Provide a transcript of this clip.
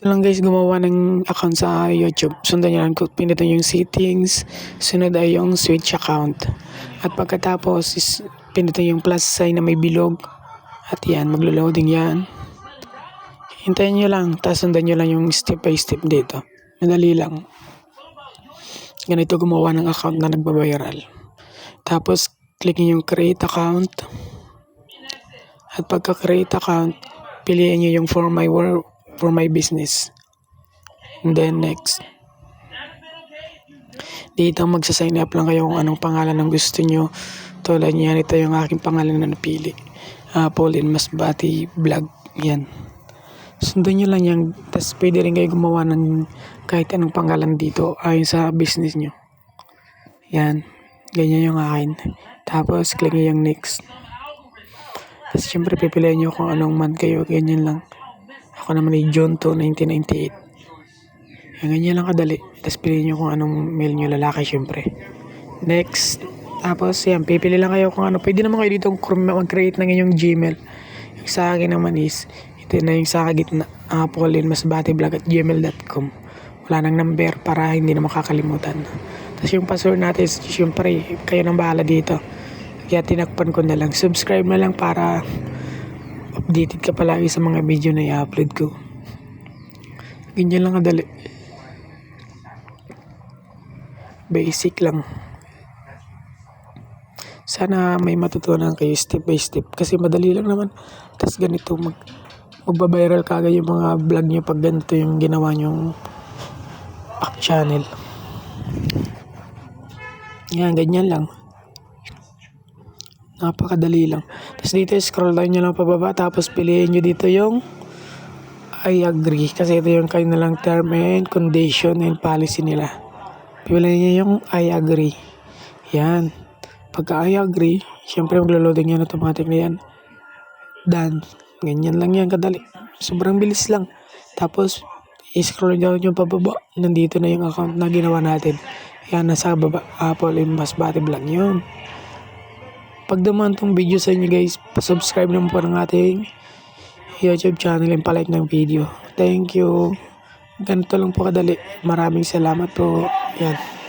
Ito lang guys, gumawa ng account sa YouTube. Sundan nyo lang kung pinutin yung settings. Sunod ay yung switch account. At pagkatapos is pinutin yung plus sign na may bilog. At yan, maglo-loading yan. Hintayin nyo lang, tapos sundan nyo lang yung step by step dito. Madali lang. Ganito gumawa ng account na nagbabiral. Tapos, click nyo yung create account. At pagka-create account, piliin nyo yung for my work, for my business. And then next. Dito magsa-sign up lang kayo kung anong pangalan ang gusto nyo. Tulad niyan, ito yung aking pangalan na napili. Apple in Masbati Vlog. Yan. Sundan nyo lang yan. Tapos pwede rin kayo gumawa ng kahit anong pangalan dito ayon sa business nyo. Yan. Ganyan yung akin. Tapos click nyo yung next. Tapos syempre pipiliin nyo kung anong month kayo. Ganyan lang. Ako naman ay June 2, 1998. Yan, ganyan lang kadali. Tapos piliin nyo kung anong mail nyo lalaki syempre. Next. Tapos yan, pipili lang kayo kung ano. Pwede naman kayo dito mag-create ng inyong Gmail. Yung sa akin naman is, ito na yung sa gitna. In masbatiblog at gmail.com. Wala nang number para hindi na makakalimutan. Tapos yung password natin is, syempre, kayo nang bahala dito. Kaya tinakpan ko na lang. Subscribe na lang para updated ka palagi sa mga video na i-upload ko. Ganyan lang kadali. Basic lang. Sana may matutunan kayo step by step. Kasi madali lang naman. Tapos ganito, mag, magbabiral kagad yung mga vlog nyo pag ganito yung ginawa nyong back channel. Yan, ganyan lang. Napakadali lang. Tapos dito, scroll down nyo lang pababa. Tapos piliin nyo dito yung I agree. Kasi ito yung kanilang term and condition and policy nila. Piliin nyo yung I agree. Yan. Pagka I agree, syempre maglo-loading yan automatic na yan. Done. Ganyan lang yan kadali. Sobrang bilis lang. Tapos, i-scroll down yung pababa. Nandito na yung account na ginawa natin. Yan, nasa baba. Apple and Masbate Vlog yun. Pag tong video sa inyo guys, subscribe naman po ng ating YouTube channel and palike ng video. Thank you. Ganito lang po kadali. Maraming salamat po. Yan.